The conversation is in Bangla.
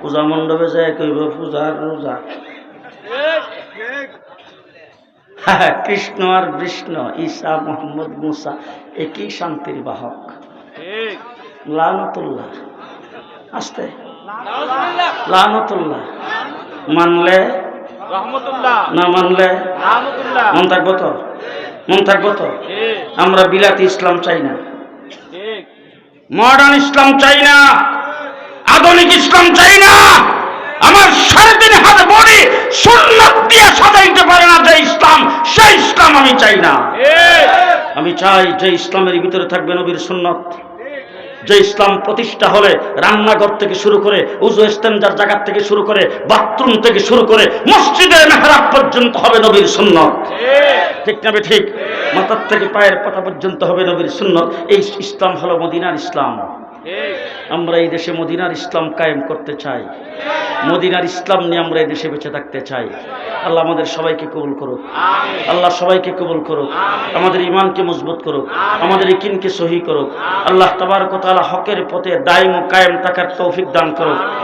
পূজা মণ্ডপে যায় কইব পূজার রোজা। হ্যাঁ, কৃষ্ণ আর বিষ্ণু ঈসা মোহাম্মদ মুসা একই শান্তির বাহক। লানতুল্লাহ। আস্তে। লানতুল্লাহ। মানলে? না মানলে? মন থাকব তো? মন থাকব তো? আমরা বিলাতি ইসলাম চাই না। মডার্ন ইসলাম চাই না। আধুনিক ইসলাম চাই না। আমার সাড়ে তিন হাত বডি সুন্নত দিয়ে সাজাইতে পারে না যে ইসলাম, সেই ইসলাম আমি চাই না। আমি চাই যে ইসলামের ভিতরে থাকবে নবীর সুন্নত। যে ইসলাম প্রতিষ্ঠা হলে রান্নাঘর থেকে শুরু করে উজু স্ট্যান্ডার জায়গা থেকে শুরু করে বাথরুম থেকে শুরু করে মসজিদের মেহরাব পর্যন্ত হবে নবীর সুন্নত। ঠিক না ঠিক? মাথার থেকে পায়ের পাতা পর্যন্ত হবে নবীর সুন্নত। এই ইসলাম হলো মদিনার ইসলাম। আমরা এই দেশে মদিনার ইসলাম কায়েম করতে চাই। মদিনার ইসলাম নিয়ে আমরা এই দেশে বেঁচে থাকতে চাই। আল্লাহ আমাদের সবাইকে কবুল করুক। আল্লাহ সবাইকে কবুল করুক। আমাদের ইমানকে মজবুত করুক। আমাদের ইকিনকে সহি করুক। আল্লাহ তাবার কথা হকের পথে দায়ম কায়েম থাকার তৌফিক দান করুক।